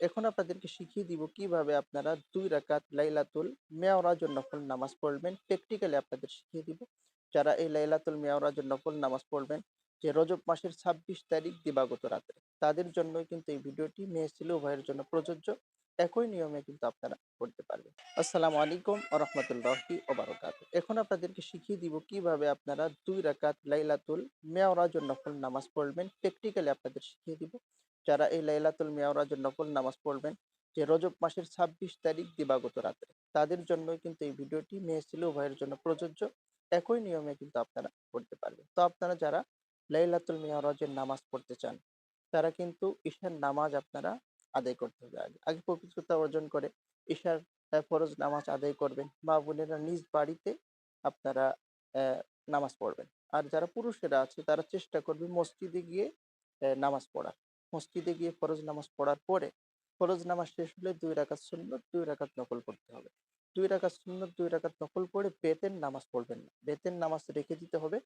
এখন আপনাদেরকে শিখিয়ে দিব কীভাবে আপনারা দুই রাকাত লাইলাতুল মেওরাজুন নফল নামাজ পড়বেন। প্র্যাকটিক্যালি আপনাদের শিখিয়ে দিব। যারা এই লাইলাতুল মেওরাজুন নফল নামাজ পড়বেন যে রজব মাসের ২৬ তারিখ দিবাগত রাতে তাদের জন্যই কিন্তু এই ভিডিওটি মেয়ে ছিল উভয়ের জন্য প্রযোজ্য। একই নিয়মে কিন্তু আপনারা পড়তে পারবেন। আসসালামু আলাইকুম ওয়া রাহমাতুল্লাহি ওয়া বারাকাতুহু। এখন আপনাদেরকে শিখিয়ে দিব কীভাবে আপনারা দুই রাকাত লাইলাতুল মেওরাজুন নফল নামাজ পড়বেন। প্র্যাকটিক্যালি আপনাদের শিখিয়ে দিব। যারা এই লাইলাতুল মেওরাজুন নকল নামাজ পড়বেন যে রজব মাসের ২৬ তারিখ দিবাগত রাতে তাদের জন্যই কিন্তু এই ভিডিওটি মেয়ে ছেলে উভয়ের জন্য প্রযোজ্য। একই নিয়মে কিন্তু আপনারা পড়তে পারবেন। তো আপনারা যারা লাইলাতুল মেওরাজের নামাজ পড়তে চান, তারা কিন্তু ঈশার নামাজ আপনারা আদায় করতে হবে আগে। আগে পবিত্রতা অর্জন করে ঈশার ফরজ নামাজ আদায় করবেন। মা-বোনেরা নিজ বাড়িতে আপনারা নামাজ পড়বেন। আর যারা পুরুষেরা আছে তারা চেষ্টা করবে মসজিদে গিয়ে নামাজ পড়ার। মসজিদে গিয়ে ফরজ নামাজ পড়ার পরে ফরজ নামাজ শেষ হলে দুই রাকাত সুন্নত, দুই রাকাত নকল পড়তে হবে। দুই রাকাত সুন্নত, দুই রাকাত নকল পড়ে বেতের নামাজ পড়বেন না। বেতের নামাজ রেখে দিতে হবে।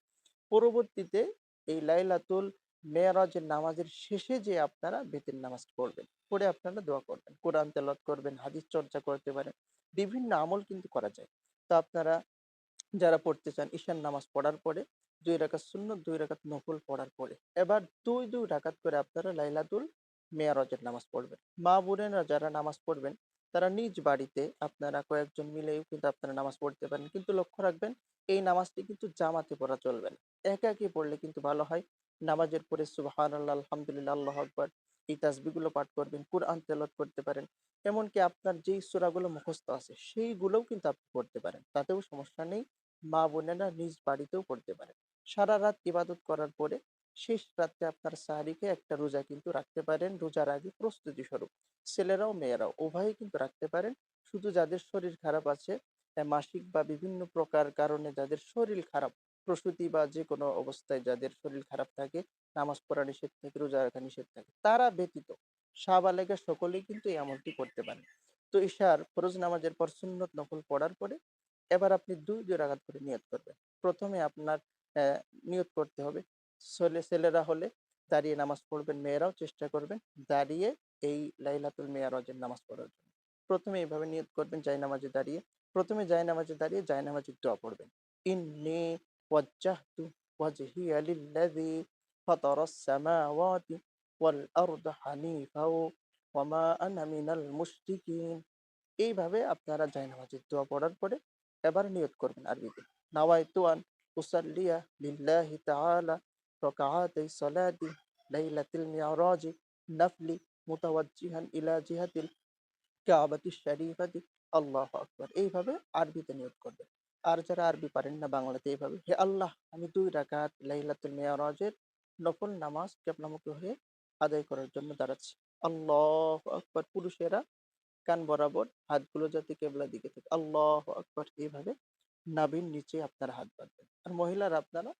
পরবর্তীতে এই লাইলাতুল মেরাজের নামাজের শেষে যেয়ে আপনারা বেতের নামাজ পড়বেন। পড়ে আপনারা দোয়া করবেন। কোরআন তেলাওয়াত করবেন, হাদিস চর্চা করতে পারেন। বিভিন্ন আমল কিন্তু করা যায়। তো আপনারা যারা পড়তে চান ঈশান নামাজ পড়ার পরে ২ রাকাত সুন্নত, দুই রাকাত নফল পড়ার পরে এবার ২, ২ রাকাত করে আপনারা লাইলাতুল মেরাজের নামাজ পড়বেন। মা-বোনেরা যারা নামাজ পড়বেন তারা নিজ বাড়িতে আপনারা কয়েকজন মিলেও কিন্তু আপনারা নামাজ পড়তে পারেন। কিন্তু লক্ষ্য রাখবেন এই নামাজটি কিন্তু জামাতে পড়া চলবে না। একাকী পড়লে কিন্তু ভালো হয়। নামাজের পরে সুবহানাল্লাহ, আলহামদুলিল্লাহ, আল্লাহ আকবার এই তাসবিহগুলো পাঠ করবেন, কুরআন তেলত করতে পারেন। এমনকি আপনার যেই সূরাগুলো মুখস্থ আছে সেইগুলোও কিন্তু আপনি পড়তে পারেন। তাতেও সমস্যা নেই। মা-বোনেরা নিজ বাড়িতেও পড়তে পারেন। সারারাত ইবাদত করার পরে শেষ রাত্রে আপনার সাহারিকে একটা রোজা কিন্তু রাখতে পারেন রোজার আগে প্রস্তুতি স্বরূপ। ছেলেরাও মেয়েরাও উভয়ই কিন্তু রাখতে পারেন। শুধু যাদের শরীর খারাপ আছে, মাসিক বা বিভিন্ন প্রকার কারণে যাদের শরীর খারাপ, প্রসূতি বা যেকোনো অবস্থায় যাদের শরীর খারাপ থাকে, নামাজ পড়া নিষেধ থাকে, রোজা রাখা নিষেধ থাকে, তারা ব্যতীত সাবালেগা সকলেই কিন্তু এই আমলটি করতে পারেন। তো ঈশার ফরজ নামাজের পর সুন্নত নফল পড়ার পরে এবার আপনি ২, ২ রাকাত করে নিয়ত করবেন। প্রথমে আপনার নিয়ত করতে হবে ছেলে ছেলেরা হলে দাঁড়িয়ে নামাজ পড়বেন, মেয়েরাও চেষ্টা করবেন দাঁড়িয়ে এই লাইলাতুল মেরাজের নামাজ পড়ার জন্য। ১ম এ এভাবে নিয়ত করবেন জায়নামাজে দাঁড়িয়ে। ১ম এ জায়নামাজে দাঁড়িয়ে জায়নামাজের দোয়া পড়বেন। ইন্নী ওয়াজ্জাহতু ওয়াজহিয়া লিল্লাযী ফাতারাস সামাওয়াতি ওয়াল আরদা হানিফা ওয়া মা আনা মিনাল মুশরিকিন। এইভাবে আপনারা জায়নামাজের দোয়া পড়ার পরে এবার নিয়ত করবেন আরবিতে। নাওয়াইতু আন উসাল্লিয়া লিল্লাহি তাআলা রাকাআতাই সালাতি লাইলাতিল মিরাজি নাফলি মুতাওয়াজ্জিহান ইলা জিহাতিল কাবাতিশ শরীফাতি আল্লাহু আকবার। এইভাবে আরবিতে নিয়ত করবেন। আর যারা আরবি পারেন না বাংলাতে এইভাবে, হে আল্লাহ, আমি ২ রাকাত লাইলাতুল মেরাজের নফল নামাজ কিবলামুখী হয়ে আদায় করার জন্য দাঁড়াচ্ছি। আল্লাহু আকবার। পুরুষেরা কান বরাবর হাতগুলো যাতে কিবলার দিকে থাকে। আল্লাহু আকবার। এইভাবে নাভির নিচে আপনার হাত বাঁধবেন। আর মহিলারা আপনারা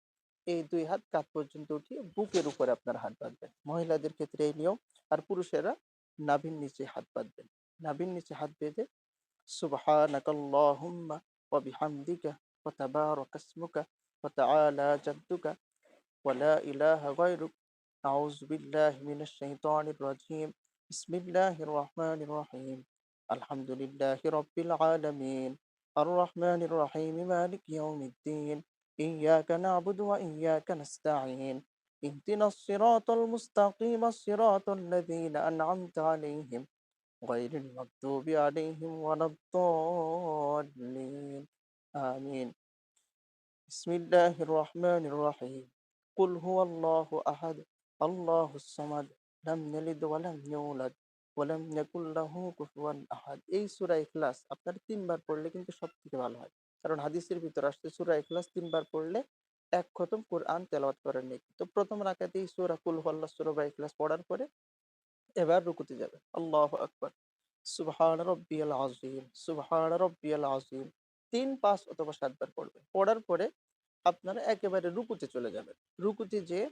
এই দুই হাত কাঁধ পর্যন্ত উঠিয়ে বুকের উপরে আপনার হাত বাঁধবেন। মহিলাদের ক্ষেত্রে এই নিয়ম। আর পুরুষেরা নাভির নিচে হাত বাঁধবেন। নাভির নিচে হাত বেঁধে, সুবহানাকাল্লাহুম্মা ওয়া বিহামদিকা ওয়া তাবারাকা ইসমুকা ওয়া তাআলা জাদ্দুকা ওয়া লা ইলাহা গায়রুক আউযু বিল্লাহি মিনাশ শাইতানির রাজীম। বিসমিল্লাহির রহিম। আলহামদুলিল্লাহি রাব্বিল আলামিন। الرحمن الرحيم مالك يوم الدين إياك نعبد وإياك نستعين. اهدنا الصراط المستقيم الصراط الذين أنعمت عليهم غير المكتوب عليهم ولا الضالين. آمين. بسم الله الرحمن الرحيم. قل هو الله أحد الله الصمد لم يلد ولم يولد. লাম ইয়াকুল লাহু কুফুয়ান আহাদ। এই সূরা ইখলাস আপনারা ৩ বার পড়লে কিন্তু সবথেকে ভালো হয়। কারণ হাদিসের ভিতরে আসছে সূরা ইখলাস ৩ বার পড়লে এক খতম কোরআন তেলাওয়াত করার নেকি। তো ১ম রাকাতেই সূরা কুল হুয়াল্লাহ সূরা বা ইখলাস পড়ার পরে এবার রুকুতে যাবেন। আল্লাহু আকবার। সুবহান রাব্বিয়াল আযীম, সুবহান রাব্বিয়াল আযীম ৩, ৫ অথবা ৭ বার পড়বেন। পড়ার পরে আপনারা একেবারে রুকুতে চলে যাবেন। রুকুতে যেয়ে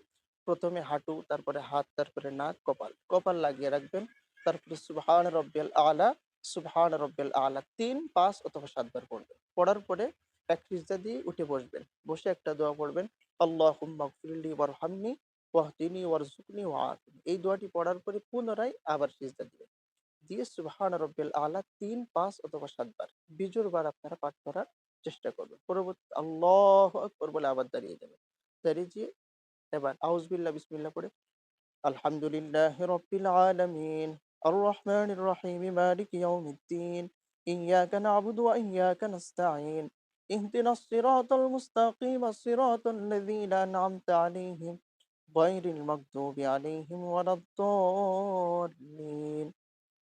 প্রথমে হাঁটু, তারপরে হাত, তারপরে নাক, কপাল। কপাল লাগিয়ে রাখবেন। তারপরে সুবহান রাব্বিয়াল আ'লা, সুবহান রাব্বিয়াল আ'লা ৩, ৫ অথবা ৭ বার পড়বেন। পড়ার পরে এক সিজদা দিয়ে উঠে বসবেন। বসে একটা দোয়া পড়বেন। আল্লাহুম্মা গফিরলি ওয়ারহামনি ওয়াহদিনি ওয়ারযুকনি ওয়াআফিনি। এই দোয়াটি পড়ার পরে পুনরায় আবার সিজদা দিবেন। দিয়ে সুবহান রব্বিল আলা ৩, ৫ অথবা ৭ বার বিজোড় বার আপনারা পাঠ করার চেষ্টা করবেন। পরবর্তী আল্লাহু আকবার বলে আবার দাঁড়িয়ে যাবেন। দাঁড়িয়ে যেয়ে এবার আউযুবিল্লাহ বিসমিল্লাহ পড়ে আলহামদুলিল্লাহি রাব্বিল আলামিন আর রহমানির রহিম মালিকি ইয়াউমিদ্দিন ইয়াকা না'বুদু ওয়া ইয়াকা নাস্তাঈন اهدنا الصراط المستقيم صراط الذين أنعمت عليهم غير المغضوب عليهم ولا الضالين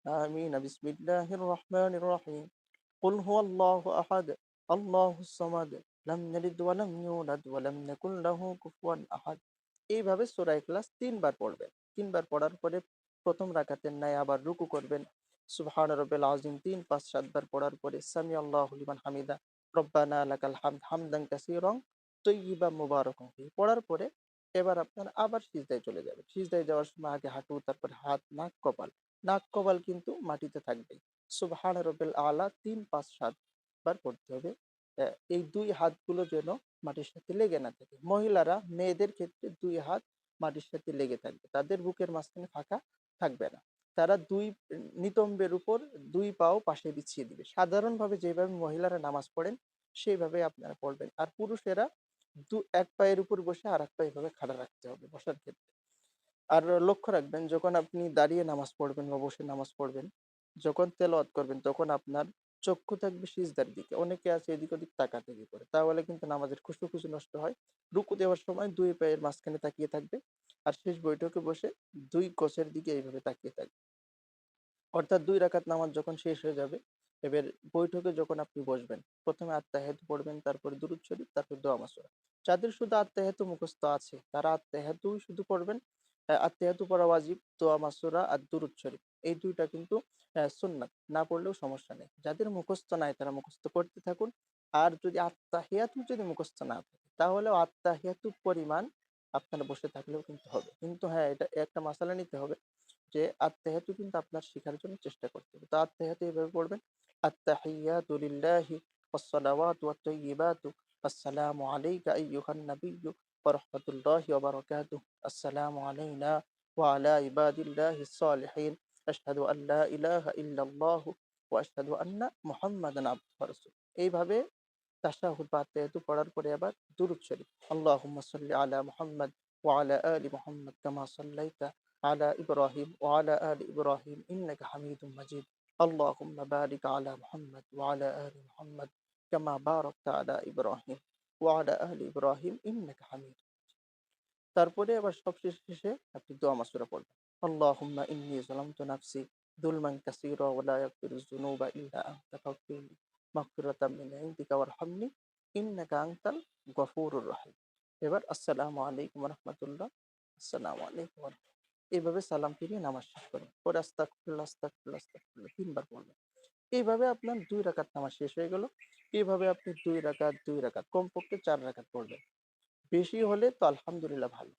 آمين بسم الله الرحمن الرحيم قل هو الله أحد الله الصمد لم يلد ولم يولد ولم يكن له كفوا أحد এইভাবে সূরা ইখলাস তিনবার পড়বেন তিনবার পড়ার পরে প্রথম রাকাতের ন্যায় আবার রুকু করবেন। সুবহান রব্বিল আযীম, তিন, পাঁচ, সাতবার পড়ার পরে সামি আল্লাহু লিমান হামিদা, রব্বানা লাকাল হামদ হামদান কাসীরান তৈয়িবাম মুবারাকান। ফিহি পড়ার পরে এবার আপনার আবার সিজদায় চলে সিজদায় যাওয়ার সময় আগে হাঁটু হাত, নাক, কপাল। নাক, কপাল কিন্তু মাটিতে থাকবে সুবহান আলা, তিন, পাঁচ সাত বার পড়তে হবে। এই দুই হাতগুলো যেন মাটির সাথে লেগে না থাকে। মহিলারা, মেয়েদের ক্ষেত্রে দুই হাত মাটির সাথে লেগে থাকবে। তাদের বুকের মাঝখানে ফাঁকা থাকবে না। তারা দুই নিতম্বের উপর দুই পাও পাশে বিছিয়ে দিবে। সাধারণভাবে যেভাবে মহিলারা নামাজ পড়েন, সেইভাবে আপনারা পড়বেন। আর পুরুষেরা দু, এক পায়ের উপর বসে আর এক পা এভাবে খাড়া রাখতে হবে বসার ক্ষেত্রে। আর লক্ষ্য রাখবেন, যখন আপনি দাঁড়িয়ে নামাজ পড়বেন বা বসে নামাজ পড়বেন, যখন তেলাওয়াত করবেন, তখন আপনার চক্ষু থাকবে সিজদার দিকে। অনেকে আছে এদিক ওদিক তাকাতাকি করে তাহলে কিন্তু নামাজের খুশু খুশু নষ্ট হয়। রুকু দেওয়ার সময় দুই পায়ের মাঝখানে তাকিয়ে থাকবে। আর শেষ বৈঠকে বসে দুই কোষের দিকে এইভাবে তাকিয়ে থাকবে অর্থাৎ দুই রাকাত নামাজ যখন শেষ হয়ে যাবে, এবার বৈঠকে যখন আপনি বসবেন, প্রথমে আত্মাহেতু পড়বেন, তারপরে দুরুদ শরীফ, তারপর দোয়া মাসুরা যাদের শুধু আত্মাহেতু মুখস্থ আছে, তারা আত্মাহেতুই শুধু পড়বেন আত্মাহেতু পড়া ওয়াজিব, দোয়া মাসুরা আর দুরুদ শরীফ। এই দুইটা কিন্তু সুন্নাত। না পড়লেও সমস্যা নেই। যাদের মুখস্থ নাই, তারা মুখস্থ করতে থাকুন। আর যদি আত্মাহিয়াতু যদি মুখস্থ না থাকে, তাহলেও আত্মাহিয়াতু পরিমাণ আপনারা বসে থাকলেও কিন্তু হবে কিন্তু হ্যাঁ এটা একটা মাসালা নিতে হবে যে আত্মাহিয়াতু কিন্তু আপনার শেখার জন্য চেষ্টা করতে হবে তো আত্মাহিয়াতু এইভাবে পড়বেন আত্তাহিয়াতু লিল্লাহি والصلوات والطيبات السلام عليك أيها النبي ورحمة الله وبركاته السلام علينا وعلى عباد الله الصالحين أشهد أن لا إله إلا الله وأشهد أن محمدا عبده ورسوله এইভাবে তাশাহুদ বা আত্তাহিয়াতু পড়ার পরে আবার দুরূদ শরীফ আল্লাহুম্মা সাল্লি আলা মুহাম্মদ ওয়া আলা আলি মুহাম্মদ কামা সাল্লাইতা على إبراهيم وعلى آل إبراهيم إنك حميد مجيد اللهم بارك على محمد وعلى آل محمد كما باركت على إبراهيم وعلى آل إبراهيم إنك حميد তারপরে আবার সবশেষ শেষে আপনি দোয়া মাসুরা পড়বেন আল্লাহুম্মা ইন্নী যালামতু নাফসি যুলমান কাসীরা ওয়া লা ইয়াগফিরু যুনুবা ইল্লা আনতা ফাগফিরলি মাগফিরাতাম মিন ইনদিকা ওয়ারহামনি ইন্নাকা আনতাল রহিম এবার আসসালামু আলাইকুম রাহমাতুল্লাহ আসসালামু আলাইকুম এইভাবে সালাম ফিরিয়ে নামাজ শেষ করবেন পরে আস্তাগফিরুল্লাহ আস্তাগফিরুল্লাহ আস্তাগফিরুল্লাহ তিনবার পড়বেন এইভাবে আপনার দুই রাকাত নামাজ শেষ হয়ে গেল। এইভাবে আপনি দুই রাকাত দুই রাকাত, কমপক্ষে চার রাকাত পড়বেন। বেশি হলে তো আলহামদুলিল্লাহ ভালো।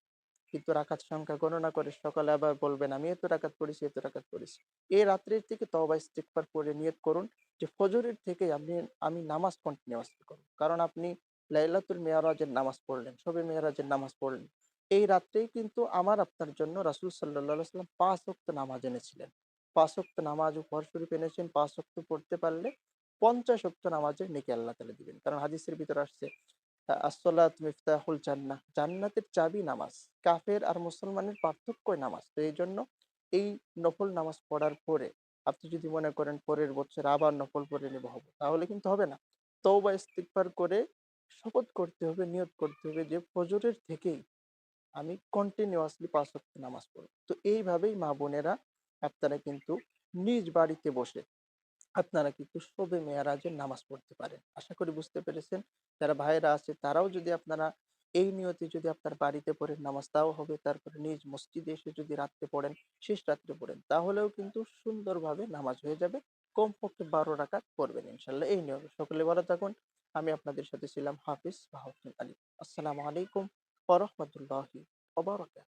কিন্তু রাকাত সংখ্যা গণনা করে সকালে আবার বলবেন, আমি এত রাকাত পড়েছি, এত রাকাত পড়েছি। এই রাত্রির থেকে তওবা ইস্তিগফার করে নিয়ত করুন যে ফজরের থেকে আপনি, আমি নামাজ কন্টিনিউয়াসলি করব। কারণ আপনি লাইলাতুল মেয়ারাজের নামাজ পড়লেন শবে মেয়ারাজের নামাজ পড়লেন। এই রাত্রেই কিন্তু আমার আপনার জন্য রাসূল সাল্লাল্লাহু সাল্লাম পাঁচ ওয়াক্ত নামাজ এনেছিলেন। পাঁচ ওয়াক্ত নামাজ উপহার স্বরূপ এনেছেন, পাঁচ ওয়াক্ত পড়তে পারলে পঞ্চাশ ওয়াক্ত নামাজের নেকি আল্লাহ তাআলা দিবেন। কারণ হাদিসের ভিতরে আসছে আসসালাত, মিফতাহুল জান্নাহ। জান্নাতের চাবি নামাজ, কাফের আর মুসলমানের পার্থক্যই নামাজ। তো এই জন্য এই নফল নামাজ পড়ার পরে আপনি যদি মনে করেন পরের বছর আবার নফল পড়ে নেব হব, তাহলে কিন্তু হবে না। তওবা, ইস্তিগফার করে শপথ করতে হবে, নিয়ত করতে হবে যে ফজরের থেকেই আমি কন্টিনিউয়াসলি পাঁচ ওয়াক্ত নামাজ পড়ব। তো এইভাবেই মা বোনেরা আপনারা কিন্তু নিজ বাড়িতে বসে আপনারা কিন্তু শবে মেয়ারাজের নামাজ পড়তে পারেন। আশা করি বুঝতে পেরেছেন। যারা ভাইয়েরা আছে, তারাও যদি আপনারা এই নিয়তে যদি আপনার বাড়িতে পড়েন নামাজ তাও হবে। তারপরে নিজ মসজিদে এসে যদি রাত্রে পড়েন, শেষ রাত্রে পড়েন, তাহলেও কিন্তু সুন্দরভাবে নামাজ হয়ে যাবে। কমপক্ষে বারো রাকাত পড়বেন ইনশাল্লাহ। এই নিয়মে সকলে ভালো থাকুন। আমি আপনাদের সাথে ছিলাম হাফিজ বাহাউদ্দিন আলী। আসসালামু আলাইকুম ওয়া রাহমাতুল্লাহি ওয়া বারাকাতুহু।